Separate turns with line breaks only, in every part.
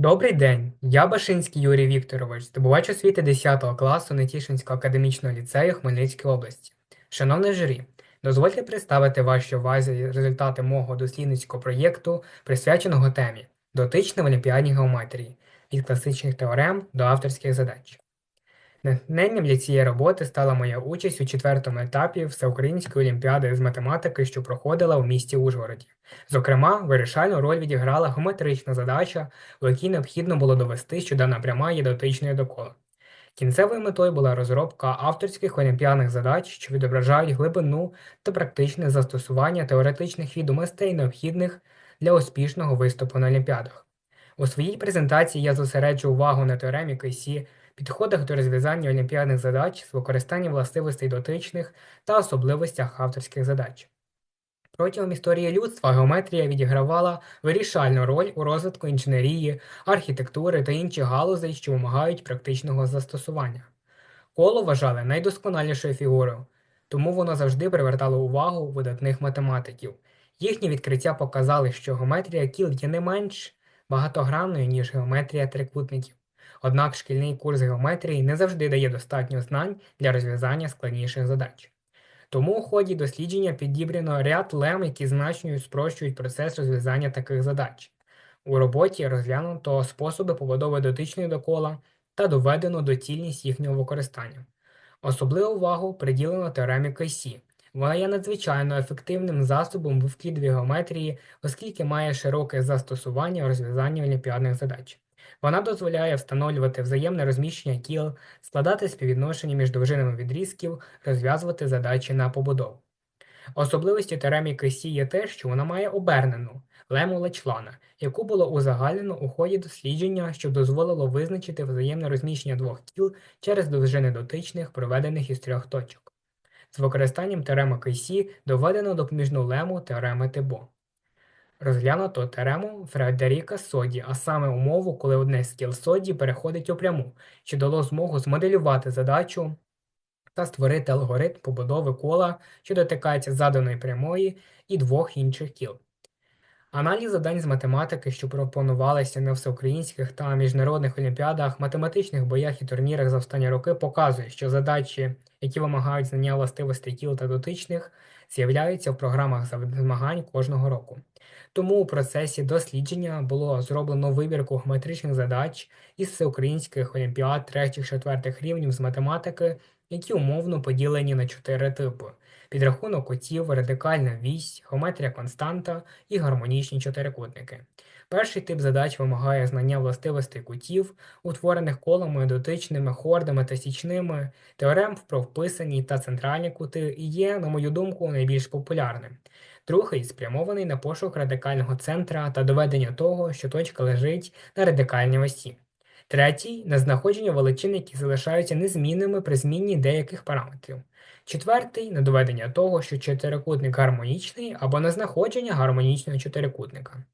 Добрий день, я Башинський Юрій Вікторович, здобувач освіти 10 класу Нетішинського академічного ліцею Хмельницької області. Шановне журі, дозвольте представити вашій увазі результати мого дослідницького проєкту, присвяченого темі дотичної в олімпіадній геометрії від класичних теорем до авторських задач. Натхненням для цієї роботи стала моя участь у четвертому етапі Всеукраїнської олімпіади з математики, що проходила у місті Ужгороді. Зокрема, вирішальну роль відіграла геометрична задача, у якій необхідно було довести, що дана пряма є дотичною до кола. Кінцевою метою була розробка авторських олімпіадних задач, що відображають глибину та практичне застосування теоретичних відомостей, необхідних для успішного виступу на олімпіадах. У своїй презентації я зосереджу увагу на теоремі Кейсі, підходах до розв'язання олімпіадних задач з використанням властивостей дотичних та особливостях авторських задач. Протягом історії людства геометрія відігравала вирішальну роль у розвитку інженерії, архітектури та інших галузей, що вимагають практичного застосування. Коло вважали найдосконалішою фігурою, тому воно завжди привертало увагу видатних математиків. Їхні відкриття показали, що геометрія кіл є не менш багатогранною, ніж геометрія трикутників. Однак шкільний курс геометрії не завжди дає достатньо знань для розв'язання складніших задач. Тому у ході дослідження підібрано ряд лем, які значно спрощують процес розв'язання таких задач. У роботі розглянуто способи побудови дотичної до кола та доведено доцільність їхнього використання. Особливу увагу приділено теоремі Кайсі. Вона є надзвичайно ефективним засобом в вклідовій геометрії, оскільки має широке застосування у розв'язанні олімпіадних задач. Вона дозволяє встановлювати взаємне розміщення кіл, складати співвідношення між довжинами відрізків, розв'язувати задачі на побудову. Особливістю теоремі Кесі є те, що вона має обернену лему Лечлана, яку було узагальнено у ході дослідження, що дозволило визначити взаємне розміщення двох кіл через довжини дотичних, проведених із трьох точок. З використанням теореми Кесі доведено допоміжну лему теореми Тибо. Розглянуто теорему Фредеріка Соді, а саме умову, коли одне з кіл Соді переходить у пряму, що дало змогу змоделювати задачу та створити алгоритм побудови кола, що дотикається заданої прямої і двох інших кіл. Аналіз задань з математики, що пропонувалися на всеукраїнських та міжнародних олімпіадах, математичних боях і турнірах за останні роки, показує, що задачі, які вимагають знання властивостей кіл та дотичних, з'являються в програмах змагань кожного року. Тому у процесі дослідження було зроблено вибірку геометричних задач із всеукраїнських олімпіад 3-4 рівнів з математики, які умовно поділені на чотири типи: підрахунок кутів, радикальна вісь, геометрія константа і гармонічні чотирикутники. Перший тип задач вимагає знання властивостей кутів, утворених колами, дотичними, хордами та січними, теорем про вписані та центральні кути і є, на мою думку, найбільш популярним. Другий спрямований на пошук радикального центра та доведення того, що точка лежить на радикальній осі. Третій на знаходження величин, які залишаються незмінними при зміні деяких параметрів. Четвертий на доведення того, що чотирикутник гармонічний або на знаходження гармонічного чотирикутника.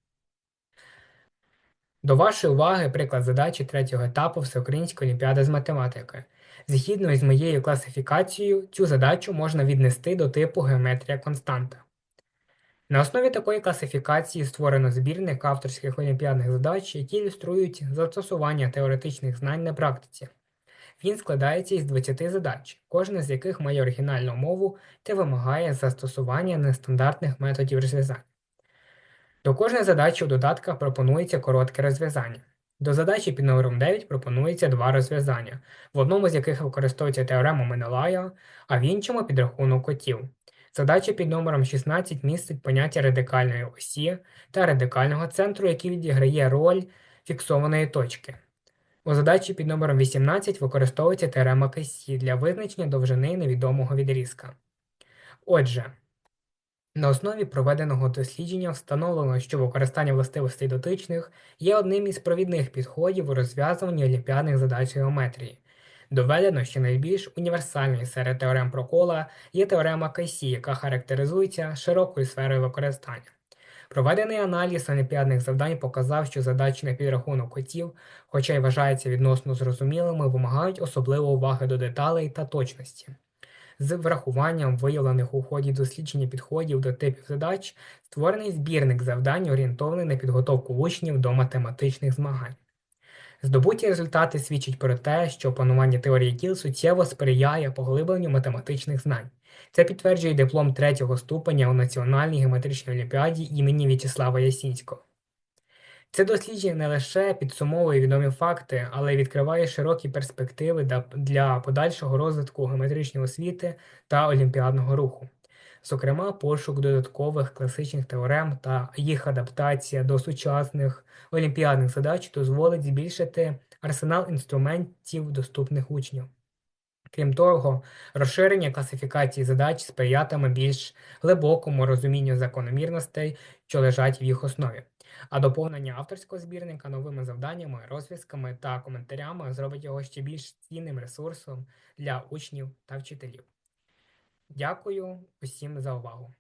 До вашої уваги приклад задачі третього етапу Всеукраїнської олімпіади з математики. Згідно із моєю класифікацією, цю задачу можна віднести до типу геометрія константа. На основі такої класифікації створено збірник авторських олімпіадних задач, які ілюструють застосування теоретичних знань на практиці. Він складається із 20 задач, кожна з яких має оригінальну мову та вимагає застосування нестандартних методів розв'язання. До кожної задачі у додатках пропонується коротке розв'язання. До задачі під номером 9 пропонується два розв'язання, в одному з яких використовується теорема Менелая, а в іншому підрахунок котів. Задача під номером 16 містить поняття радикальної осі та радикального центру, який відіграє роль фіксованої точки. У задачі під номером 18 використовується теорема Кесі для визначення довжини невідомого відрізка. Отже, на основі проведеного дослідження встановлено, що використання властивостей дотичних є одним із провідних підходів у розв'язуванні олімпіадних задач геометрії. Доведено, що найбільш універсальною серед теорем про кола є теорема Кайсі, яка характеризується широкою сферою використання. Проведений аналіз олімпіадних завдань показав, що задачі на підрахунок котів, хоча й вважаються відносно зрозумілими, вимагають особливої уваги до деталей та точності. З врахуванням виявлених у ході дослідження підходів до типів задач створений збірник завдань, орієнтований на підготовку учнів до математичних змагань. Здобуті результати свідчать про те, що опанування теорії кіл суттєво сприяє поглибленню математичних знань. Це підтверджує диплом третього ступеня у Національній геометричній олімпіаді імені В'ячеслава Ясінського. Це дослідження не лише підсумовує відомі факти, але й відкриває широкі перспективи для- подальшого розвитку геометричної освіти та олімпіадного руху. Зокрема, пошук додаткових класичних теорем та їх адаптація до сучасних олімпіадних задач дозволить збільшити арсенал інструментів доступних учнів. Крім того, розширення класифікації задач сприятиме більш глибокому розумінню закономірностей, що лежать в їх основі. А доповнення авторського збірника новими завданнями, розв'язками та коментарями зробить його ще більш цінним ресурсом для учнів та вчителів. Дякую усім за увагу!